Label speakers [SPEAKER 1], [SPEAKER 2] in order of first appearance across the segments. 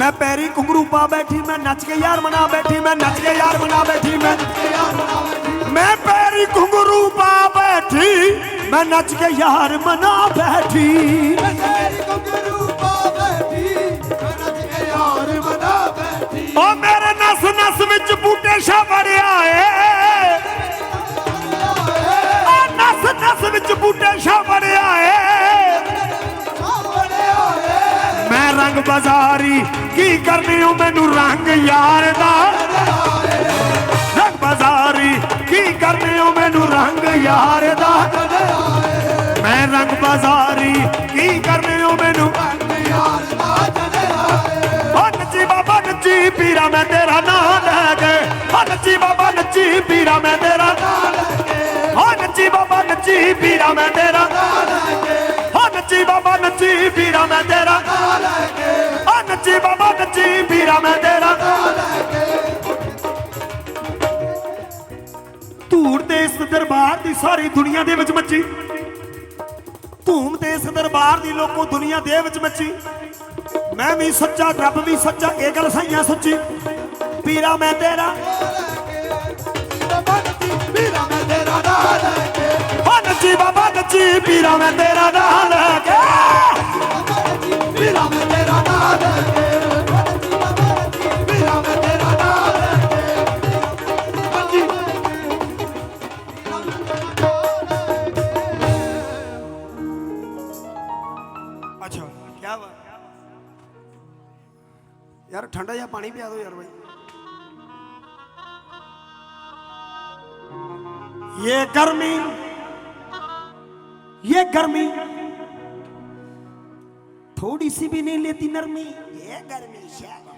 [SPEAKER 1] ਮੈਂ ਪੈਰੀ ਘੁੰਗਰੂ ਪਾ ਬੈਠੀ, ਮੈਂ ਨੱਚ ਕੇ ਯਾਰ ਮਨਾ ਬੈਠੀ, ਮੈਂ ਨੱਚ ਕੇ ਯਾਰ ਮਨਾ ਬੈਠੀ, ਮੈਂ ਮੈਂ ਪੈਰੀ ਘੁੰਗਰੂ ਪਾ ਬੈਠੀ, ਮੈਂ ਨੱਚ ਕੇ ਯਾਰ ਮਨਾ ਬੈਠੀ।
[SPEAKER 2] ਮੇਰੀ ਗੁੰਗਰੂ ਪਾ ਬੈਠੀ, ਮੈਂ ਨੱਚ ਕੇ
[SPEAKER 1] ਰੰਗ ਬਾਜ਼ਾਰੀ, ਕੀ ਕਰਨੀ ਓ ਮੈਨੂੰ ਰੰਗ ਯਾਰ ਦਾ? ਰੰਗ ਬਾਜ਼ਾਰੀ, ਕੀ ਕਰਨੀ ਓ ਮੈਨੂੰ ਰੰਗ ਯਾਰ ਦਾ? ਮੈਂ ਰੰਗ ਬਾਜ਼ਾਰੀ, ਕੀ ਕਰਨੀ ਓ ਮੈਨੂੰ
[SPEAKER 2] ਯਾਰ ਦਾ?
[SPEAKER 1] ਨੱਚੀ ਬਾਬਾ ਨੱਚੀ ਪੀਰਾ ਮੈਂ ਤੇਰਾ ਨਾਂ ਲੈ ਕੇ। ਨੱਚੀ ਬਾਬਾ ਨੱਚੀ ਪੀਰਾ ਮੈਂ ਤੇਰਾ ਬਾਬਾ ਨੱਚੀ ਮੈਂ ਤੇਰਾ। ਨਾਂ ਲੈ ਕੇ ਧੂੜ ਤੇ ਇਸ ਦਰਬਾਰ ਦੀ ਸਾਰੀ ਦੁਨੀਆ ਦੇ ਵਿੱਚ ਮੱਚੀ। ਧੂਮ ਤੇ ਇਸ ਦਰਬਾਰ ਦੀ ਲੋਕੋ ਦੁਨੀਆ ਦੇ ਵਿੱਚ ਮੱਚੀ। ਮੈਂ ਵੀ ਸੱਚਾ, ਰੱਬ ਵੀ ਸੱਚਾ, ਇਹ ਗੱਲ ਸਹੀਆਂ ਸੱਚੀ। ਪੀਰਾ ਮੈਂ ਤੇਰਾ।
[SPEAKER 2] ਬੰਦੀ ਮੈਂ ਤੇਰਾ ਨਾਂ ਲੈ ਕੇ
[SPEAKER 1] ਓ ਨੱਚੀ ਬਾਬਾ ਨੱਚੀ ਪੀਰਾ ਮੈਂ ਤੇਰਾ ਨਾਂ ਲੈ ਕੇ।
[SPEAKER 2] ਵੀਰਾ ਮੈਂ ਤੇਰਾ ਨਾਂ ਲੈ ਕੇ। ਕੀ
[SPEAKER 1] ਬਾਤ ਯਾਰ ਠੰਡਾ ਜਿਹਾ ਪਾਣੀ ਪਿਆ ਦਿਓ ਯਾਰ ਬਾਈ ये गर्मी ये गर्मी थोड़ी सी भी नहीं लेती नरमी ये गर्मी शाह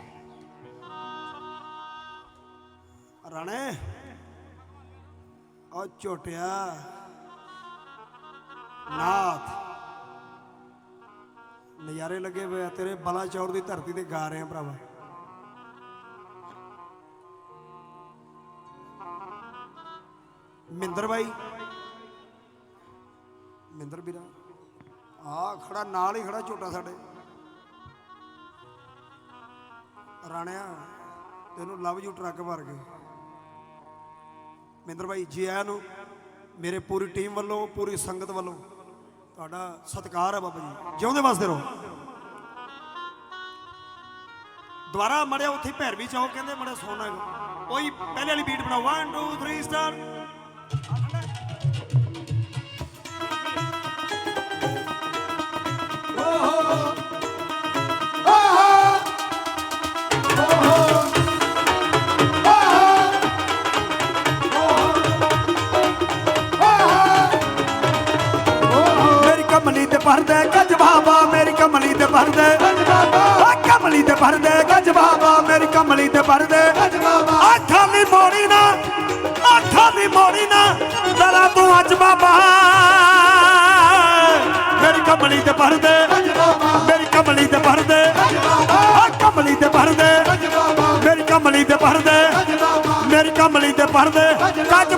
[SPEAKER 1] ਰਾਣੇ ਉਹ ਝੋਟਿਆ ਨਾਥ ਨਜ਼ਾਰੇ ਲੱਗੇ ਹੋਏ ਆ, ਤੇਰੇ ਬਲਾਚੌਰ ਦੀ ਧਰਤੀ ਤੇ ਗਾ ਰਹੇ ਆ ਭਰਾਵਾ। ਮਿੰਦਰ ਬਾਈ। ਮਿੰਦਰ ਵੀਰਾ, ਆ ਖੜਾ, ਨਾਲ ਹੀ ਖੜਾ ਝੋਟਾ ਸਾਡੇ। ਰਾਣਿਆ, ਤੈਨੂੰ ਲਵ ਯੂ ਟਰੱਕ ਭਰ ਕੇ। ਮਿੰਦਰ ਬਾਈ, ਜੀ ਆਇਆਂ ਨੂੰ, ਮੇਰੇ ਪੂਰੀ ਟੀਮ ਵੱਲੋਂ, ਪੂਰੀ ਸੰਗਤ ਵੱਲੋਂ, ਤੁਹਾਡਾ ਸਤਿਕਾਰ ਹੈ ਬਾਬਾ ਜੀ। ਜਿਉਂਦੇ ਵਾਸਤੇ ਰਹੋ। ਦੁਬਾਰਾ ਮੜਿਆ ਉੱਥੇ ਭੈਰਵੀ ਚੌਕ ਕਹਿੰਦੇ ਮੜਿਆ ਸੋਨਾ ਕੋਈ ਪਹਿਲੇ ਵਾਲੀ ਬੀਟ ਬਣਾਓ। 1 2 3 ਸਟਾਰ ਮੇਰੀ ਬਾਬਾ ਮੇਰੀ ਕਮਲੀ ਤੇ ਭਰਦਾ। ਆ ਕਮਲੀ ਤੇ ਭਰਦਾ ਗੱਜ ਬਾਬਾ ਮੇਰੀ ਕਮਲੀ ਤੇ ਭਰਦਾ। ਅੱਖਾਂ ਦੀ ਮੋੜੀ ਨਾ ਅੱਖਾਂ ਦੀ ਮੋੜੀ ਨਾ ਦਰਾ ਤੂੰ ਅੱਜ ਬਾਬਾ। ਮੇਰੀ ਕਮਲੀ ਤੇ ਭਰਦਾ ਮੇਰੀ ਕਮਲੀ ਤੇ ਭਰਦਾ। ਆ ਕਮਲੀ ਤੇ ਭਰਦਾ ਮੇਰੀ ਕਮਲੀ ਤੇ ਭਰਦਾ ਮੇਰੀ ਕਮਲੀ ਤੇ ਭਰਦੇ। ਗੱਜ